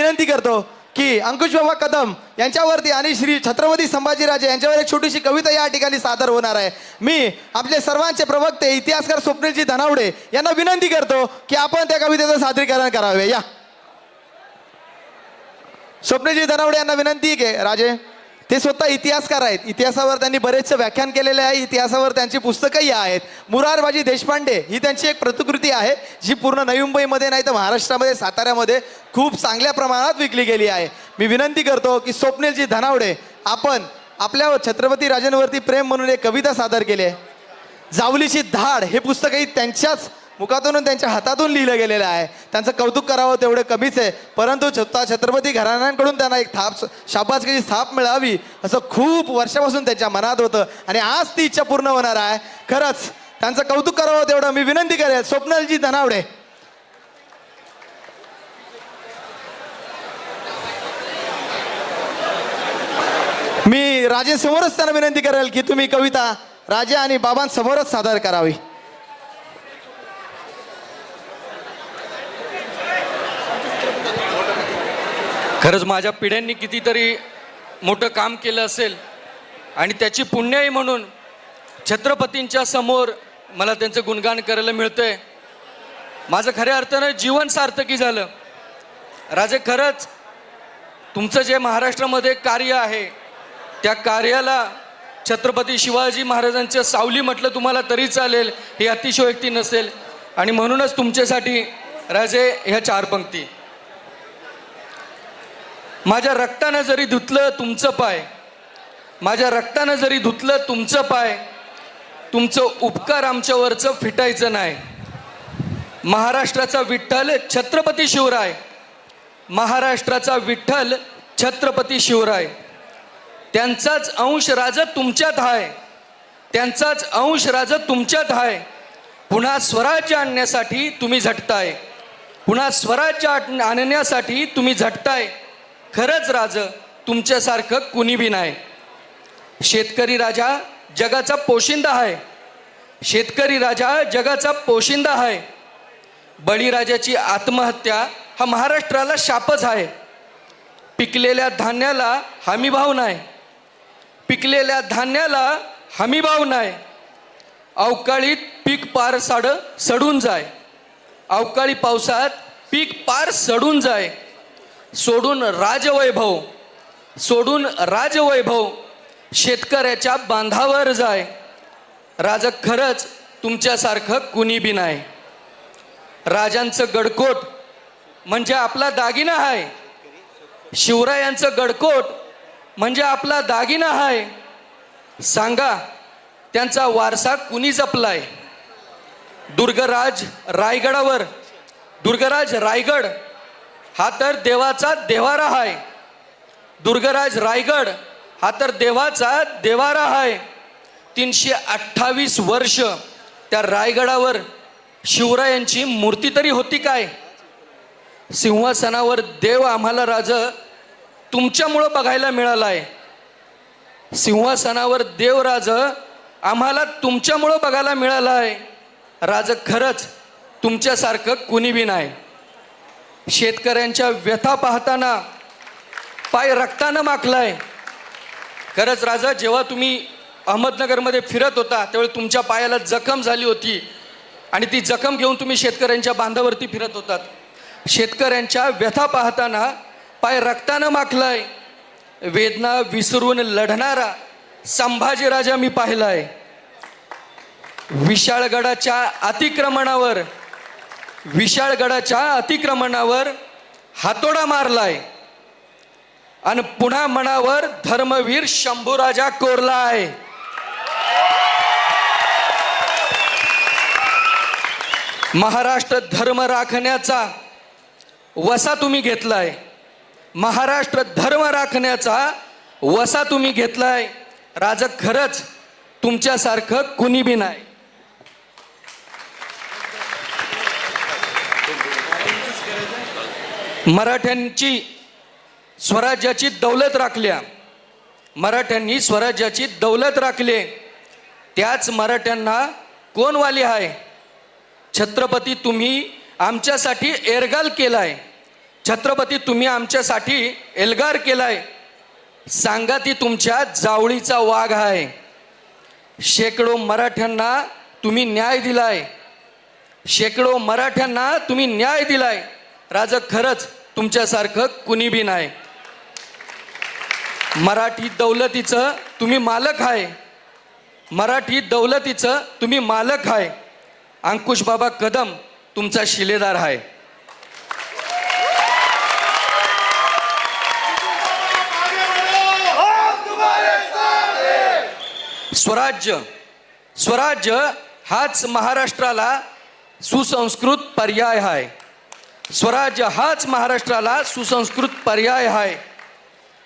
विनंती करतो की अंकुश बाबा कदम यांच्यावरती आणि श्री छत्रपती संभाजीराजे यांच्यावर एक छोटीशी कविता या ठिकाणी सादर होणार आहे. मी आपले सर्वांचे प्रवक्ते इतिहासकार स्वप्नीलजी धनावडे यांना विनंती करतो की आपण त्या कवितेचं सादरीकरण करावे. या. स्वप्नीलजी धनावडे यांना विनंती आहे राजे ते स्वतः इतिहासकार आहेत. इतिहासावर त्यांनी बरेचसे व्याख्यान केलेले आहे. इतिहासावर त्यांची पुस्तकंही आहेत. मुरारबाजी देशपांडे ही त्यांची एक प्रतिकृती आहे जी पूर्ण नवी मुंबईमध्ये नाही तर महाराष्ट्रामध्ये साताऱ्यामध्ये खूप चांगल्या प्रमाणात विकली गेली आहे. मी विनंती करतो की स्वप्नीलजी धनावडे आपण आपल्या छत्रपती राजांवरती प्रेम म्हणून एक कविता सादर केली आहे. जावलीची धाड हे पुस्तकही त्यांच्याच मुखातून त्यांच्या हातातून लिहिलं गेलेलं आहे. त्यांचं कौतुक करावं तेवढं कमीच आहे. परंतु छत्ता छत्रपती घराण्यांकडून त्यांना एक थाप शाबासकीची थाप मिळावी असं खूप वर्षापासून त्यांच्या मनात होतं. आणि आज ती इच्छा पूर्ण होणार आहे. खरंच त्यांचं कौतुक करावं तेवढं मी विनंती करेल. स्वप्नलजी धनावडे. मी राजेसमोरच त्यांना विनंती करेल की तुम्ही कविता राजे आणि बाबांसमोरच सादर करावी. खरंच माझ्या पिढ्यांनी कितीतरी मोठं काम केलं असेल आणि त्याची पुण्याई म्हणून छत्रपतींच्या समोर मला त्यांचं गुणगान करायला मिळतंय. माझं खऱ्या अर्थानं जीवन सार्थकी झालं. राजे खरंच तुमचं जे महाराष्ट्रामध्ये कार्य आहे त्या कार्याला छत्रपती शिवाजी महाराजांचं सावली म्हटलं तुम्हाला तरी चालेल ही अतिशयोक्ती नसेल. आणि म्हणूनच तुमच्यासाठी राजे ह्या चार पंक्ती. माझ्या रक्तानं जरी धुतलं तुमचं पाय माझ्या रक्तानं जरी धुतलं तुमचं पाय तुमचं उपकार आमच्यावरचं फिटायचं नाही. महाराष्ट्राचा विठ्ठल छत्रपती शिवराय महाराष्ट्राचा विठ्ठल छत्रपती शिवराय. त्यांचाच अंश राज तुमच्यात आहे त्यांचाच अंश राज तुमच्यात आहे पुन्हा स्वराज्य आणण्यासाठी तुम्ही झटताय. पुन्हा स्वराज्य आण- आणण्यासाठी तुम्ही झटताय. खरंच राज तुमच्यासारखं कुणी बी नाही. शेतकरी राजा जगाचा पोशिंदा आहे. शेतकरी राजा जगाचा पोशिंदा आहे. बळीराजाची आत्महत्या हा महाराष्ट्राला शापच आहे. पिकलेल्या धान्याला हमीभाव नाही. पिकलेल्या धान्याला हमीभाव नाही. अवकाळीत पीक पार साड सडून जाय. अवकाळी पावसात पीक पार सडून जाय. सोडून राजवैभव सोडून राजवैभव शेतकऱ्याच्या बांधावर जाय. राजा खरंच तुमच्यासारखं कुणी बी नाही. राजांचं गडकोट म्हणजे आपला दागिना आहे शिवरायांचं गडकोट म्हणजे आपला दागिना आहे सांगा त्यांचा वारसा कुणी जपलाय? दुर्गराज रायगडावर दुर्गराज रायगड हा तर देवाचा देवारा आहे दुर्गराज रायगड हा तर देवाचा देवारा आहे तीनशे अठ्ठावीस वर्ष त्या रायगडावर शिवरायांची मूर्ती तरी होती काय? सिंहासनावर देव आम्हाला राज तुमच्यामुळं बघायला मिळाला आहे सिंहासनावर देव राज आम्हाला तुमच्यामुळं बघायला मिळाला आहे राज खरंच तुमच्यासारखं कुणी बी नाही. शेतकऱ्यांच्या व्यथा पाहताना पाय रक्तानं माखलाय. खरंच राजा जेव्हा तुम्ही अहमदनगरमध्ये फिरत होता त्यावेळी तुमच्या पायाला जखम झाली होती आणि ती जखम घेऊन तुम्ही शेतकऱ्यांच्या बांधावरती फिरत होतात. शेतकऱ्यांच्या व्यथा पाहताना पाय रक्तानं माखलाय. वेदना विसरून लढणारा संभाजीराजा मी पाहिलाय. विशाळगडाच्या अतिक्रमणावर विशाळगडाच्या अतिक्रमणावर हातोडा मारलाय. आणि पुन्हा मनावर धर्मवीर शंभूराजा कोरलाय. महाराष्ट्र धर्म राखण्याचा वसा तुम्ही घेतलाय. महाराष्ट्र धर्म राखण्याचा वसा तुम्ही घेतलाय. राज खरंच तुमच्यासारखं कुणी बी नाही. मराठ्यांची स्वराज्याची दौलत राखल्या. मराठ्यांनी स्वराज्याची दौलत राखली. त्याच मराठ्यांना कोण वाली आहे? छत्रपती तुम्ही आमच्यासाठी एरगाल केलाय. छत्रपती तुम्ही आमच्यासाठी एल्गार केलाय. सांगा ती तुमच्या जावळीचा वाघ आहे. शेकडो मराठ्यांना तुम्ही न्याय दिलाय. शेकडो मराठ्यांना तुम्ही न्याय दिलाय. राज खरंच तुमच्यासारखं कुणी बी नाही. मराठी दौलतीचं तुम्ही मालक आहे. मराठी दौलतीचं तुम्ही मालक आहे. अंकुश बाबा कदम तुमचा शिलेदार आहे. स्वराज्य स्वराज्य हाच महाराष्ट्राला सुसंस्कृत पर्याय आहे स्वराज्य हाच महाराष्ट्राला सुसंस्कृत पर्याय आहे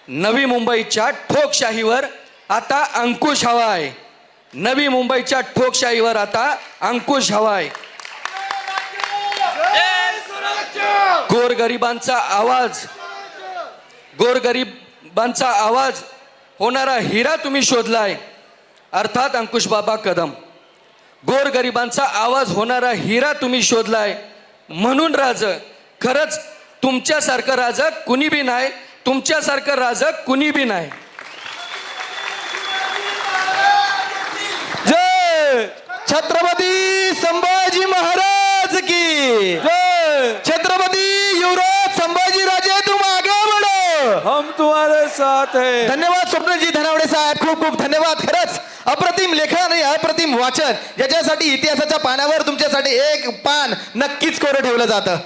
नवी मुंबईच्या ठोकशाहीवर आता अंकुश हवा आहे नवी मुंबईच्या ठोकशाहीवर आता अंकुश हवा आहे गोरगरिबांचा आवाज गोरगरिबांचा आवाज होणारा हिरा तुम्ही शोधलाय. अर्थात अंकुश बाबा कदम. गोरगरिबांचा आवाज होणारा हिरा तुम्ही शोधलाय. म्हणून राज खरंच तुमच्यासारखं राज कुणी बी नाही तुमच्यासारखं राज कुणी बी नाही. जय छत्रपती संभाजी महाराज की. जय. छत्रपती युवराज संभाजी राजे तुम आगे बढ़ो हम तुम्हारे साथ हैं. धन्यवाद स्वप्नजी धनावडे साहेब खूप खूप धन्यवाद खरंच. अप्रतिम लेखन आणि अप्रतिम वाचन ज्याच्यासाठी इतिहासाच्या पानावर तुमच्यासाठी एक पान नक्कीच कोरं ठेवलं जातं.